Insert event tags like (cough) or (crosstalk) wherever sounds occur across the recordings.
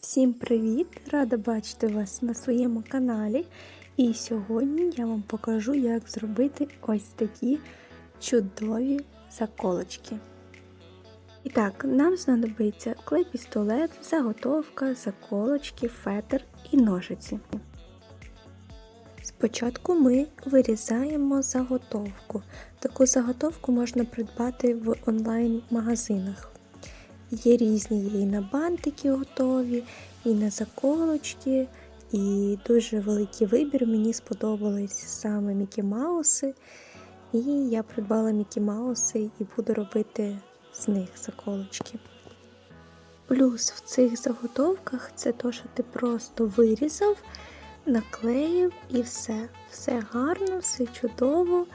Всім привіт! Рада бачити вас на своєму каналі. І сьогодні я вам покажу, як зробити ось такі чудові заколочки. І так, нам знадобиться клей-пістолет, заготовка, заколочки, фетр і ножиці. Спочатку ми вирізаємо заготовку. Таку заготовку можна придбати в онлайн-магазинах. Є різні є і на бантики готові, і на заколочки, і дуже великий вибір. Мені сподобались саме Мікі Мауси. І я придбала Мікі Мауси і буду робити з них заколочки. Плюс в цих заготовках це те, що ти просто вирізав, наклеїв і все. Все гарно, все чудово,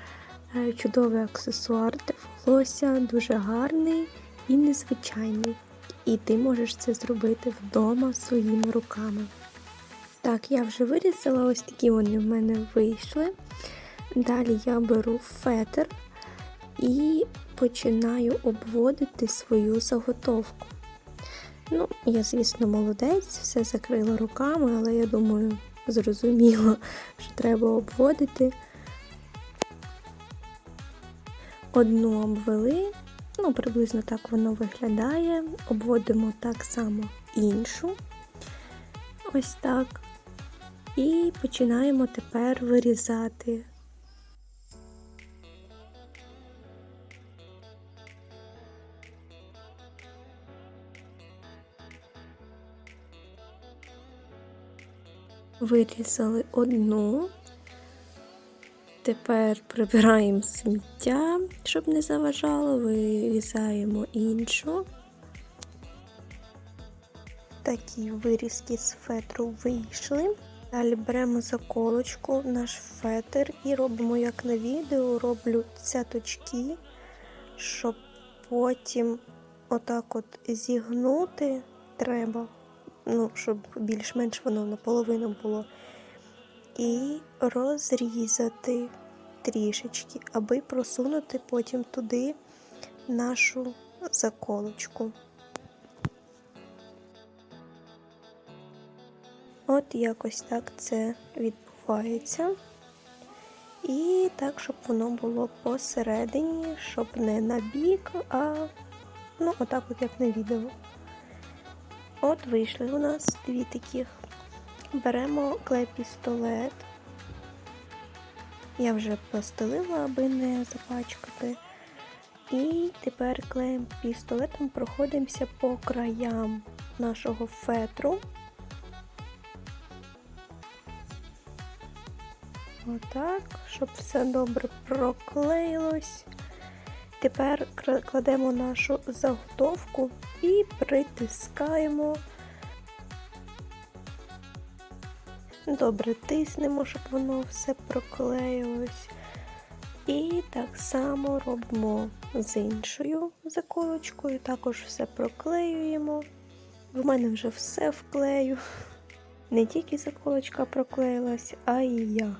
Е, чудовий аксесуар для волосся, дуже гарний і незвичайний. І ти можеш це зробити вдома своїми руками. Так, я вже вирізала, ось такі вони в мене вийшли. Далі я беру фетр і починаю обводити свою заготовку. Ну, я, звісно, молодець, все закрила руками, але я думаю, зрозуміло, (laughs) що треба обводити. Одну обвели, ну, приблизно так воно виглядає. Обводимо так само іншу. Ось так. І починаємо тепер вирізати. Вирізали одну. Тепер прибираємо сміття, щоб не заважало, вирізаємо іншу. Такі вирізки з фетру вийшли. Далі беремо заколочку, наш фетр і робимо, як на відео, роблю цяточки, щоб потім отак от зігнути треба, ну, щоб більш-менш воно наполовину було. І розрізати трішечки, аби просунути потім туди нашу заколочку. От якось так це відбувається. І так, щоб воно було посередині, щоб не на бік, а ну, отак, от як на відео. От вийшли у нас дві таких. Беремо клей-пістолет. Я вже постелила, аби не запачкати. І тепер клеєм пістолетом проходимося по краям нашого фетру. Отак, щоб все добре проклеїлось. Тепер кладемо нашу заготовку і притискаємо. Добре тиснемо, щоб воно все проклеїлось. І так само робимо з іншою заколочкою, також все проклеюємо. В мене вже все вклею. Не тільки заколочка проклеїлась, а і я.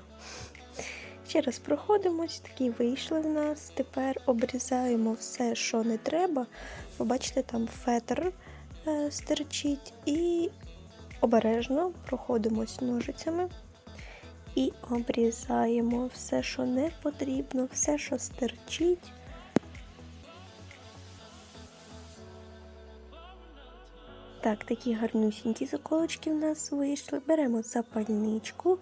Ще раз проходимось, такі вийшли в нас. Тепер обрізаємо все, що не треба. Ви бачите, там фетр е, стерчить. І обережно проходимось ножицями і обрізаємо все, що не потрібно, все, що стерчить. Так, такі гарнюсінькі заколочки в нас вийшли. Беремо запальничку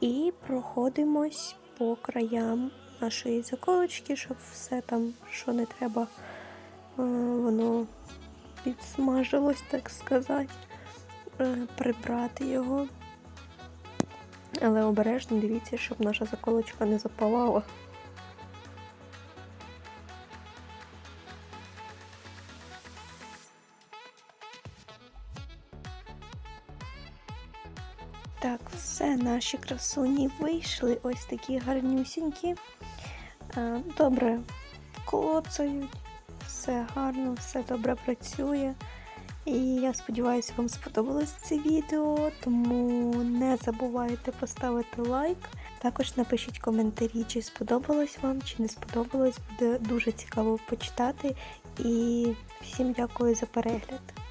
і проходимось по краям нашої заколочки, щоб все там, що не треба, е, воно підсмажилось, так сказати. Прибрати його. Але обережно дивіться, щоб наша заколочка не запалала. Так, все, наші красуні вийшли ось такі гарнюсінькі. Е, добре клоцають, все гарно, все добре працює. І я сподіваюся, вам сподобалось це відео, тому не забувайте поставити лайк. Також напишіть коментарі, чи сподобалось вам, чи не сподобалось. Буде дуже цікаво почитати. І всім дякую за перегляд.